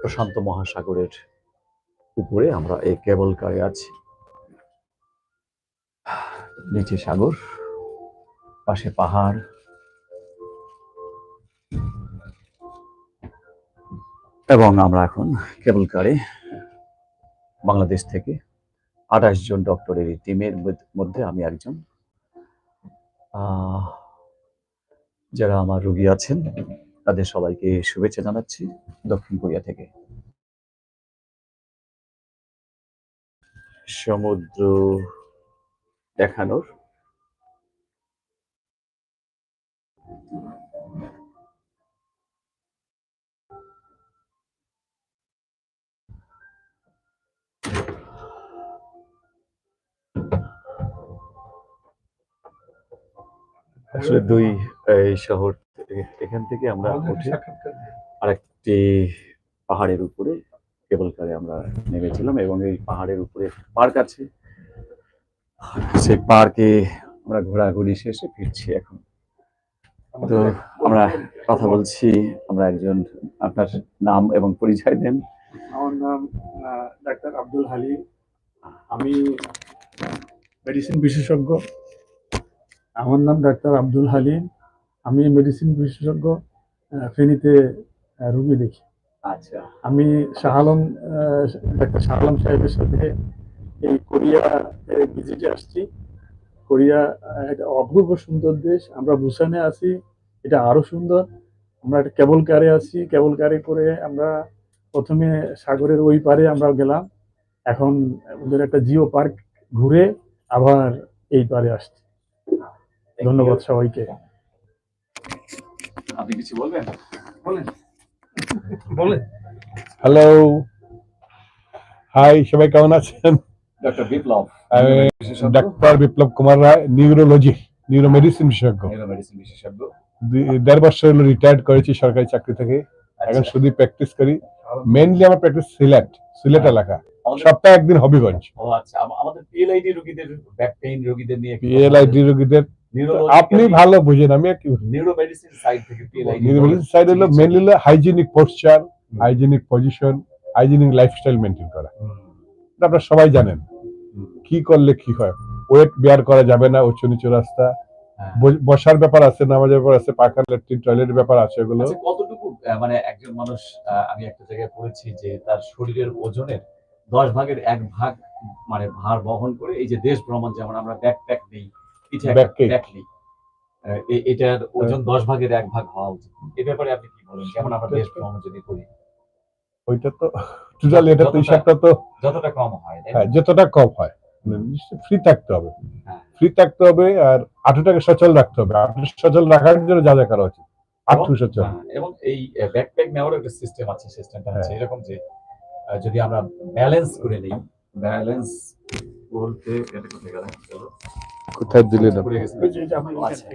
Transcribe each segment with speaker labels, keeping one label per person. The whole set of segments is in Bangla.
Speaker 1: প্রশান্ত মহাসাগরের উপরে আমরা এই কেবল কারে আছি। নিচে সাগর, পাশে পাহাড়। এবং আমরা এখন কেবল কারে বাংলাদেশ থেকে আঠাশ জন ডক্টরের টিমের মধ্য- আমি একজন যারা আমার রুগী আছেন তাদের সবাইকে শুভেচ্ছা জানাচ্ছি দক্ষিণ কোরিয়া থেকে। সমুদ্র দেখানোর আসলে দুই এই শহর এখান থেকে আমরা উঠে আরেকটি পাহাড়ের উপরে কেবল কারে আমরা নেমেছিলাম এবং এই পাহাড়ের উপরে পার্ক আছে। সেই পার্কে আমরা ঘোরাঘুরি শেষে ফিরছি এখন। তো আমরা কথা বলছি আমরা একজন আপনার নাম এবং পরিচয় দেন।
Speaker 2: আমার নাম ডাক্তার আব্দুল হালিম। আমি মেডিসিন বিশেষজ্ঞ। আমার নাম ডাক্তার আব্দুল হালিম। আমি মেডিসিন বিশেষজ্ঞ ফেনীতে রুগী দেখি।
Speaker 1: আচ্ছা।
Speaker 2: আমি শাহ আলম আহ, ডাক্তার শাহ আলম সাহেবের সাথে এই কোরিয়া ভিজিটে আসছি। কোরিয়া একটা অপূর্ব সুন্দর দেশ। আমরা বুসানে আছি এটা আরও সুন্দর। আমরা একটা কেবল কারে আছি। কেবল কারে করে আমরা প্রথমে সাগরের ওই পারে আমরা গেলাম। এখন ওদের একটা জিও পার্ক ঘুরে আবার এই পারে আসছি। ধন্যবাদ সবাইকে।
Speaker 1: আপনি কিছু বলবেন?
Speaker 2: বলেন। বলেন
Speaker 3: হ্যালো হাই সবাই কেমন আছেন?
Speaker 1: ডক্টর বিপ্লব
Speaker 3: আমি doctor Biplab Kumar Roy neurology neuro medicine বিশেষজ্ঞ। দেড় বছর হলো রিটায়ার্ড করেছি সরকারি চাকরি থেকে। এখন শুধু প্র্যাকটিস করি। মেনলি আমার প্র্যাকটিস সিলেট সিলেট এলাকা।
Speaker 1: আমাদের-
Speaker 3: সপ্তাহে একদিন হবিগঞ্জ।
Speaker 1: ও আচ্ছা আমাদের পিএলআইডি রোগীদের ব্যাক পেইন রোগীদের নিয়ে
Speaker 3: পিএলআইডি রোগীদের আপনি ভালো বুঝেন আমি কি
Speaker 1: নিউরো মেডিসিন সাইড থেকে পিএলআইডি
Speaker 3: নিউরোলজি সাইড হলো মেনলি হলো hygienic posture hygienic position hygienic lifestyle maintain করা। এটা আপনারা সবাই জানেন। কি করলে কি হয়? ওয়েট বেয়ার করা যাবে না উঁচু নিচু রাস্তা
Speaker 1: হ্যাঁ।
Speaker 3: বসার ব্যাপার আছে নামাজের ব্যাপার আছে পাখার ল্যাট্রিন টয়লেটের ব্যাপার আছে এগুলো।
Speaker 1: আচ্ছা কতটুকু মানে একজন মানুষ আমি একটা জায়গায় পড়েছি যে তার শরীরের ওজনের দশ ভাগের এক ভাগ মানে ভার বহন করে এই যে দেশ ভ্রমণ যেমন আমরা ব্যাকপ্যাক নেই এ- এটার ওজন দশ ভাগের এক ভাগ হওয়া উচিত। এ ব্যাপারে আপনি কি বলেন? যেমন আমরা দেশ ভ্রমণ যদি করি।
Speaker 3: ওইটা তো টোটাল এটা তো হিসাবটা তো
Speaker 1: যতটা কম হয়
Speaker 3: হ্যাঁ, যতটা কম হয়। ফ্রি থাকতে হবে।
Speaker 1: হ্যাঁ।
Speaker 3: ফ্রি থাকতে হবে আর আঠুটাকে সচল রাখতে হবে। আঠু সচল রাখার জন্য যা যা করা উচিত। আঠু সচল।
Speaker 1: হ্যাঁ, এবং এই ব্যাকপ্যাক নেওয়ার একটা সিস্টেম আছে সিস্টেমটা হচ্ছে
Speaker 3: হ্যাঁ।
Speaker 1: এরকম যে যদি আমরা ব্যালেন্স করে নিই ব্যালেন্স বলতে এটা কোথায় গেল?
Speaker 3: কোথায় দিলে না?
Speaker 1: ভুলে গেছি।
Speaker 2: ওই যে- যে আমার
Speaker 1: আচ্ছা।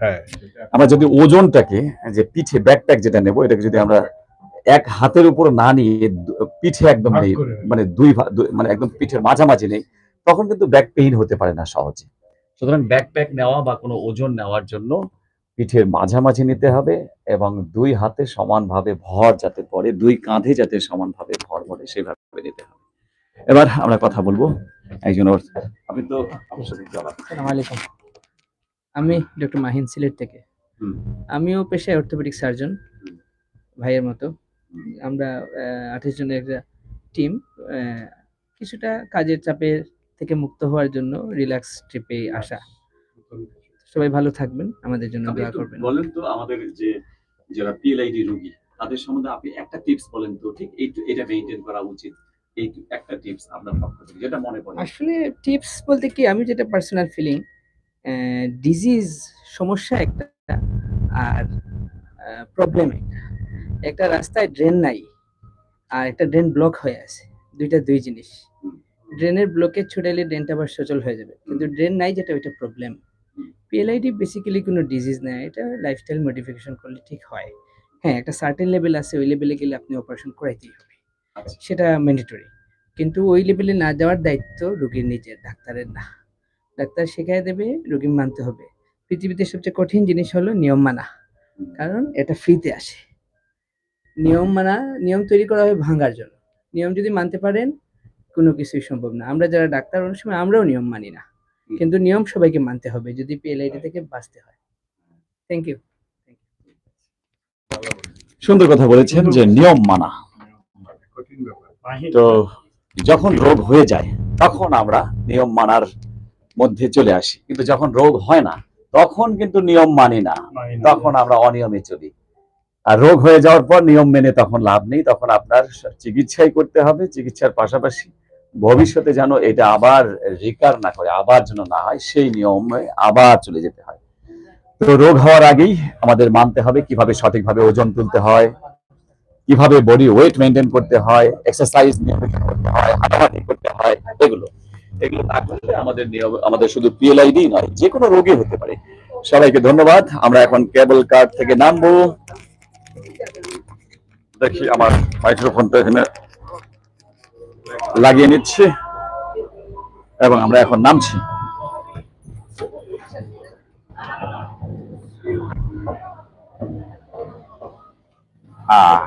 Speaker 3: হ্যাঁ।
Speaker 1: আমরা যদি ওজনটাকে যে পিঠে ব্যাকপ্যাক যেটা নেব এটাকে যদি আমরা এক হাতের উপর না নিয়ে পিঠে একদম নেই মানে দুই দুই- মানে একদম পিঠের মাঝামাঝি নেই তখন কিন্তু ব্যাক পেইন হতে পারে না সহজে। সুতরাং ব্যাকপ্যাক নেওয়া বা কোনো ওজন নেওয়ার জন্য পিঠের মাঝামাঝি নিতে হবে এবং দুই হাতে সমানভাবে ভর যাতে পড়ে দুই কাঁধে যাতে সমানভাবে ভর পড়ে সেভাবে নিতে হবে। এবার আমরা কথা বলব একজন ওর আপনি তো
Speaker 4: আলাইকুম। আমি ডক্টর মাহিন সিলেট থেকে। আমিও পেশায় অর্থোপেডিক সার্জন ভাইয়ের মতো। আমরা আঠাশ জনের একটা টিম কিছুটা কাজের চাপের থেকে মুক্ত হওয়ার জন্য রিল্যাক্স ট্রিপে আসা। সবাই ভালো থাকবেন আমাদের জন্য দোয়া করবেন।
Speaker 1: বলেন তো আমাদের যে যারা পিএলআইডি রোগী তাদের সম্বন্ধে আপনি একটা টিপস বলেন তো ঠিক এটা মেইনটেইন করা উচিত। এই একটা টিপস আপনার পক্ষ থেকে যেটা মনে পড়ে।
Speaker 4: আসলে টিপস বলতে কি আমি যেটা পার্সোনাল ফিলিং ডিজিজ সমস্যা একটা আর প্রবলেম একটা। একটা রাস্তায় ড্রেন নাই আর একটা ড্রেন ব্লক হয়ে আছে দুইটা দুই জিনিস। ড্রেনের ব্লকে ছুটাইলে ড্রেনটা আবার সচল হয়ে যাবে। কিন্তু ড্রেন নাই যেটা ওইটা প্রবলেম। পিএলআইডি বেসিক্যালি কোনো ডিজিজ না এটা লাইফস্টাইল মডিফিকেশন করলে ঠিক হয়। হ্যাঁ একটা সার্টেন লেভেল আছে ওই লেভেলে গেলে আপনি অপারেশন করাইতেই হবে। সেটা ম্যান্ডেটরি কিন্তু ওই লেভেলে না যাওয়ার দায়িত্ব রোগীর নিজের ডাক্তারের না। ডাক্তার শেখায় দেবে রোগী মানতে হবে। পৃথিবীতে সবচেয়ে কঠিন জিনিস হলো নিয়ম মানা। কারণ এটা ফ্রিতে আসে। নিয়ম মানা নিয়ম তৈরি করা হয় ভাঙার জন্য। নিয়ম যদি মানতে পারেন কোনো কিছুই সম্ভব না। আমরা যারা ডাক্তার অনেক সময় আমরাও নিয়ম মানি না। কিন্তু নিয়ম সবাইকে মানতে হবে যদি পিএলআইডি থেকে বাঁচতে হয়। থ্যাংক ইউ
Speaker 1: সুন্দর কথা বলেছেন যে নিয়ম মানা। তো যখন রোগ হয়ে যায় তখন আমরা নিয়ম মানার মধ্যে চলে আসি। কিন্তু যখন রোগ হয় না তখন কিন্তু নিয়ম মানি না। তখন আমরা অনিয়মে চলি। আর রোগ হয়ে যাওয়ার পর নিয়ম মেনে তখন লাভ নেই। তখন আপনার চিকিৎসাই করতে হবে। চিকিৎসার পাশাপাশি ভবিষ্যতে যেন এটা আবার রিকার না করে আবার যেন না হয় সেই নিয়মে আবার চলে যেতে হয়। তো রোগ হওয়ার আগেই আমাদের মানতে হবে কীভাবে সঠিকভাবে ওজন তুলতে হয়। কীভাবে বডি ওয়েট মেনটেন করতে হয় এক্সারসাইজ নিয়মিত করতে হয়, হাঁটাহাঁটি করতে হয়, এগুলো। এগুলো না করলে আমাদের আমাদের শুধু পিএলআইডি নয় যে কোনো রোগী হতে পারে। সবাইকে ধন্যবাদ। আমরা এখন কেবল কার্ড থেকে নামবো। দেখি আমার মাইক্রোফোনটা এখানে লাগিয়ে নিচ্ছে। এবং আমরা এখন নামছি। আহ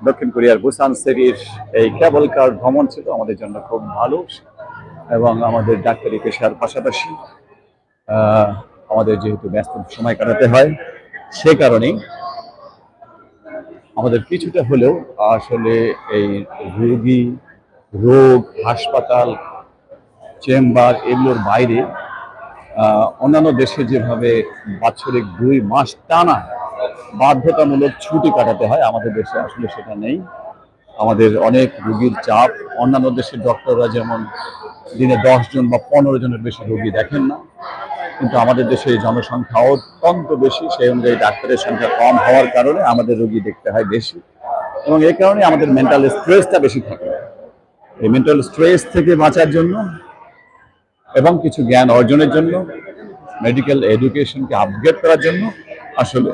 Speaker 1: দক্ষিণ কোরিয়ার বুসান সিটির এই কেবল কার ভ্রমণ ছিল আমাদের জন্য খুব ভালো এবং আমাদের ডাক্তারি পেশার পাশাপাশি আমাদের যেহেতু ব্যস্ত সময় কাটাতে হয়, সে কারণেই আমাদের কিছুটা হলেও আসলে এই রোগী, রোগ, হাসপাতাল, চেম্বার এগুলোর বাইরে অন্যান্য দেশে যেভাবে বাৎসরিক দুই মাস টানা বাধ্যতামূলক ছুটি কাটাতে হয়। আমাদের দেশে আসলে সেটা নেই। আমাদের অনেক রুগীর চাপ। অন্যান্য দেশের ডক্টররা যেমন দিনে জন বা পনেরো জনের বেশি রোগী দেখেন না, কিন্তু আমাদের দেশে জনসংখ্যা অত্যন্ত বেশি। সেই অনুযায়ী ডাক্তারের সংখ্যা কম হওয়ার কারণে আমাদের রুগী দেখতে হয় বেশি। এবং এই কারণে আমাদের মেন্টাল স্ট্রেসটা বেশি থাকে। এই মেন্টাল স্ট্রেস থেকে বাঁচার জন্য এবং কিছু জ্ঞান অর্জনের জন্য মেডিকেল এডুকেশনকে আপগ্রেড করার জন্য আসলে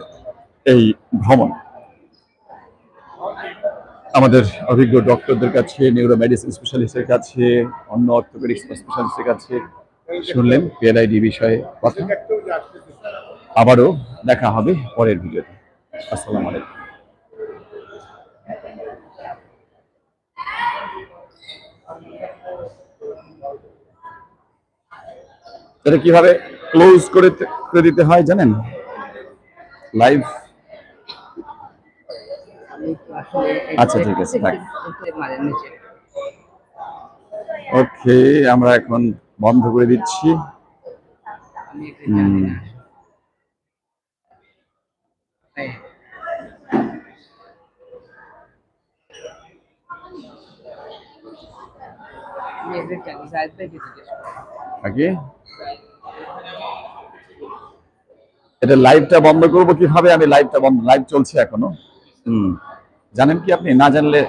Speaker 1: এই ভ্রমণ। আমাদের অভিজ্ঞ ডক্টরদের কাছে নিউরো মেডিসিন স্পেশালিস্টের কাছে, অন্য অর্থোপেডিক স্পেশালিস্টের কাছে শুনলেন পিএলআইডি বিষয়ে কথা। আবারও দেখা হবে পরের ভিডিওতে। আসসালামু আলাইকুম। এটা কীভাবে ক্লোজ করে করে দিতে হয় জানেন? লাইভ আচ্ছা, ঠিক আছে, থাক। ওকে আমরা এখন বন্ধ করে দিচ্ছি? ওকে এটা লাইভটা বন্ধ করব কীভাবে? আমি লাইভটা বন্ধ লাইভ চলছে এখনও। হুম। জানেন কি আপনি? না জানলে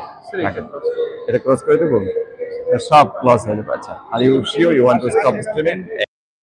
Speaker 1: এটা ক্লোজ করে দেবো? সব ক্লোজ হয়ে যাবে। আচ্ছা are you sure you want to stop streaming